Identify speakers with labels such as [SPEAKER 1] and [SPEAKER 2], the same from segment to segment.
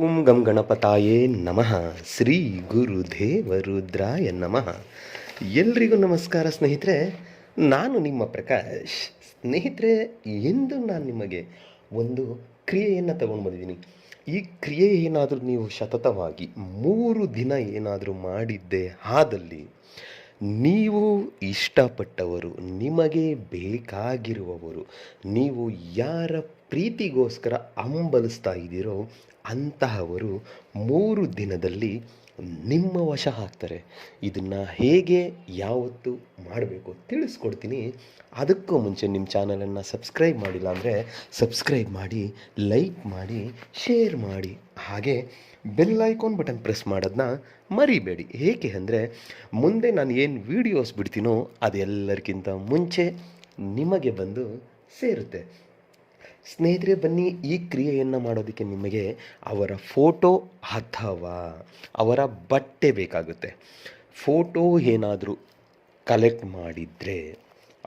[SPEAKER 1] ಓಂ ಗಂ ಗಣಪತಾಯೇ ನಮಃ. ಶ್ರೀ ಗುರುದೇವರುದ್ರಾಯ ನಮಃ. ಎಲ್ರಿಗೂ ನಮಸ್ಕಾರ ಸ್ನೇಹಿತರೆ, ನಾನು ನಿಮ್ಮ ಪ್ರಕಾಶ್. ಸ್ನೇಹಿತರೆ ಎಂದು ನಾನು ನಿಮಗೆ ಒಂದು ಕ್ರಿಯೆಯನ್ನು ತಗೊಂಡು ಬಂದಿದ್ದೀನಿ. ಈ ಕ್ರಿಯೆ ಏನಾದರೂ ನೀವು ಸತತವಾಗಿ ಮೂರು ದಿನ ಏನಾದರೂ ಮಾಡಿದ್ದೆ ಆದಲ್ಲಿ, ನೀವು ಇಷ್ಟಪಟ್ಟವರು, ನಿಮಗೆ ಬೇಕಾಗಿರುವವರು, ನೀವು ಯಾರ ಪ್ರೀತಿಗೋಸ್ಕರ ಹಂಬಲಿಸ್ತಾ ಇದ್ದೀರೋ ಅಂತಹವರು ಮೂರು ದಿನದಲ್ಲಿ ನಿಮ್ಮ ವಶ ಹಾಕ್ತಾರೆ ಇದನ್ನು ಹೇಗೆ, ಯಾವತ್ತು ಮಾಡಬೇಕು ತಿಳಿಸ್ಕೊಡ್ತೀನಿ. ಅದಕ್ಕೂ ಮುಂಚೆ ನಿಮ್ಮ ಚಾನಲನ್ನು ಸಬ್ಸ್ಕ್ರೈಬ್ ಮಾಡಿಲ್ಲ ಅಂದರೆ ಸಬ್ಸ್ಕ್ರೈಬ್ ಮಾಡಿ, ಲೈಕ್ ಮಾಡಿ, ಶೇರ್ ಮಾಡಿ. ಹಾಗೆ ಬೆಲ್ ಐಕಾನ್ ಬಟನ್ ಪ್ರೆಸ್ ಮಾಡೋದನ್ನ ಮರಿಬೇಡಿ. ಏಕೆ ಅಂದರೆ ಮುಂದೆ ನಾನು ಏನು ವೀಡಿಯೋಸ್ ಬಿಡ್ತೀನೋ ಅದೆಲ್ಲರಿಗಿಂತ ಮುಂಚೆ ನಿಮಗೆ ಬಂದು ಸೇರುತ್ತೆ. ಸ್ನೇಹಿತರೆ, ಬನ್ನಿ ಈ ಕ್ರಿಯೆಯನ್ನು ಮಾಡೋದಕ್ಕೆ ನಿಮಗೆ ಅವರ ಫೋಟೋ ಅಥವಾ ಅವರ ಬಟ್ಟೆ ಬೇಕಾಗುತ್ತೆ. ಫೋಟೋ ಏನಾದರೂ ಕಲೆಕ್ಟ್ ಮಾಡಿದರೆ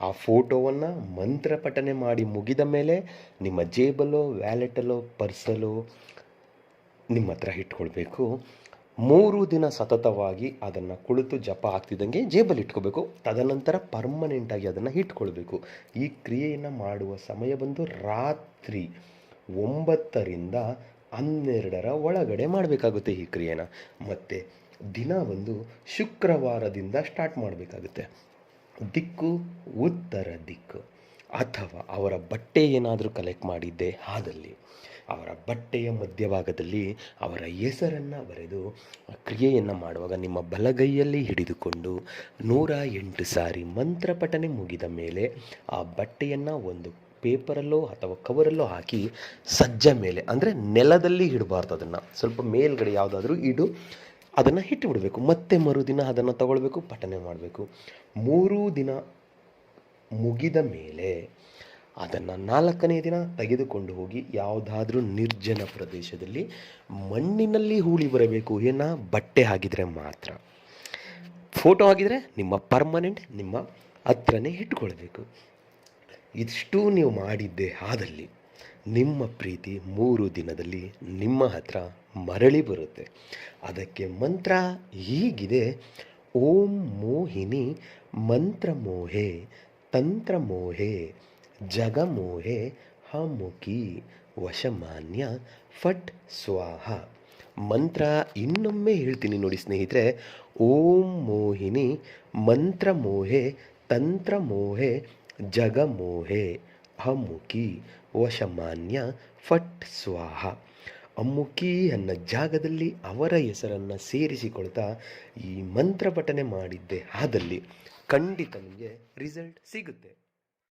[SPEAKER 1] ಆ ಫೋಟೋವನ್ನು ಮಂತ್ರ ಪಠನೆ ಮಾಡಿ ಮುಗಿದ ಮೇಲೆ ನಿಮ್ಮ ಜೇಬಲ್ಲೋ ವ್ಯಾಲೆಟಲ್ಲೋ ಪರ್ಸಲ್ಲೋ ನಿಮ್ಮ ಹತ್ರ ಇಟ್ಕೊಳ್ಬೇಕು. ಮೂರು ದಿನ ಸತತವಾಗಿ ಅದನ್ನು ಕುಳಿತು ಜಪ ಆಗ್ತಿದ್ದಂಗೆ ಜೇಬಲ್ಲಿ ಇಟ್ಕೋಬೇಕು. ತದನಂತರ ಪರ್ಮನೆಂಟಾಗಿ ಅದನ್ನು ಇಟ್ಕೊಳ್ಬೇಕು. ಈ ಕ್ರಿಯೆಯನ್ನು ಮಾಡುವ ಸಮಯ ಬಂದು ರಾತ್ರಿ ಒಂಬತ್ತರಿಂದ ಹನ್ನೆರಡರ ಒಳಗಡೆ ಮಾಡಬೇಕಾಗುತ್ತೆ ಈ ಕ್ರಿಯೆನ ಮತ್ತು ದಿನ ಒಂದು ಶುಕ್ರವಾರದಿಂದ ಸ್ಟಾರ್ಟ್ ಮಾಡಬೇಕಾಗುತ್ತೆ. ದಿಕ್ಕು, ಉತ್ತರ ದಿಕ್ಕು. ಅಥವಾ ಅವರ ಬಟ್ಟೆ ಏನಾದರೂ ಕಲೆಕ್ಟ್ ಮಾಡಿದ್ದೆ ಆದಲ್ಲಿ ಅವರ ಬಟ್ಟೆಯ ಮಧ್ಯಭಾಗದಲ್ಲಿ ಅವರ ಹೆಸರನ್ನು ಬರೆದು, ಕ್ರಿಯೆಯನ್ನು ಮಾಡುವಾಗ ನಿಮ್ಮ ಬಲಗೈಯಲ್ಲಿ ಹಿಡಿದುಕೊಂಡು ನೂರ ಎಂಟು ಸಾರಿ ಮಂತ್ರ ಪಠನೆ ಮುಗಿದ ಮೇಲೆ ಆ ಬಟ್ಟೆಯನ್ನು ಒಂದು ಪೇಪರಲ್ಲೋ ಅಥವಾ ಕವರಲ್ಲೋ ಹಾಕಿ ಸಜ್ಜ ಮೇಲೆ, ಅಂದರೆ ನೆಲದಲ್ಲಿ ಇಡಬಾರ್ದು ಅದನ್ನು. ಸ್ವಲ್ಪ ಮೇಲ್ಗಡೆ ಯಾವುದಾದ್ರೂ ಇಡು, ಅದನ್ನು ಹಿಟ್ಟು ಬಿಡಬೇಕು ಮತ್ತೆ ಮರುದಿನ ಅದನ್ನು ತಗೊಳ್ಬೇಕು, ಪಠನೆ ಮಾಡಬೇಕು. ಮೂರು ದಿನ ಮುಗಿದ ಮೇಲೆ ಅದನ್ನು ನಾಲ್ಕನೇ ದಿನ ತೆಗೆದುಕೊಂಡು ಹೋಗಿ ಯಾವುದಾದ್ರೂ ನಿರ್ಜನ ಪ್ರದೇಶದಲ್ಲಿ ಮಣ್ಣಿನಲ್ಲಿ ಹೂಳಿ ಬರಬೇಕು, ಏನ? ಬಟ್ಟೆ ಹಾಕಿದರೆ ಮಾತ್ರ. ಫೋಟೋ ಹಾಕಿದರೆ ನಿಮ್ಮ ಪರ್ಮನೆಂಟ್ ನಿಮ್ಮ ಹತ್ರನೇ ಇಟ್ಕೊಳ್ಬೇಕು. ಇದಿಷ್ಟು ನೀವು ಮಾಡಿದ್ದೆ ಆದಲ್ಲಿ ನಿಮ್ಮ ಪ್ರೀತಿ ಮೂರು ದಿನದಲ್ಲಿ ನಿಮ್ಮ ಹತ್ರ ಮರಳಿ ಬರುತ್ತೆ. ಅದಕ್ಕೆ ಮಂತ್ರ ಹೀಗಿದೆ. ಓಂ ಮೋಹಿನಿ ಮಂತ್ರಮೋಹೆ ತಂತ್ರಮೋಹೆ ಜಗಮೋಹೆ ಹಮುಖಿ ವಶಮಾನ್ಯ ಫಟ್ ಸ್ವಾಹ. ಮಂತ್ರ ಇನ್ನೊಮ್ಮೆ ಹೇಳ್ತೀನಿ ನೋಡಿ ಸ್ನೇಹಿತರೆ. ಓಂ ಮೋಹಿನಿ ಮಂತ್ರಮೋಹೆ ತಂತ್ರಮೋಹೆ ಜಗಮೋಹೆ ಹಮುಖಿ ವಶಮಾನ್ಯ ಫಟ್ ಸ್ವಾಹ. ಅಮ್ಮುಖಿ ಅನ್ನೋ ಜಾಗದಲ್ಲಿ ಅವರ ಹೆಸರನ್ನು ಸೇರಿಸಿಕೊಳ್ತಾ ಈ ಮಂತ್ರ ಪಠನೆ ಮಾಡಿದ್ದೆ. ಆದಲ್ಲಿ ಖಂಡಿತ ನಿಮಗೆ ರಿಸಲ್ಟ್ ಸಿಗುತ್ತೆ.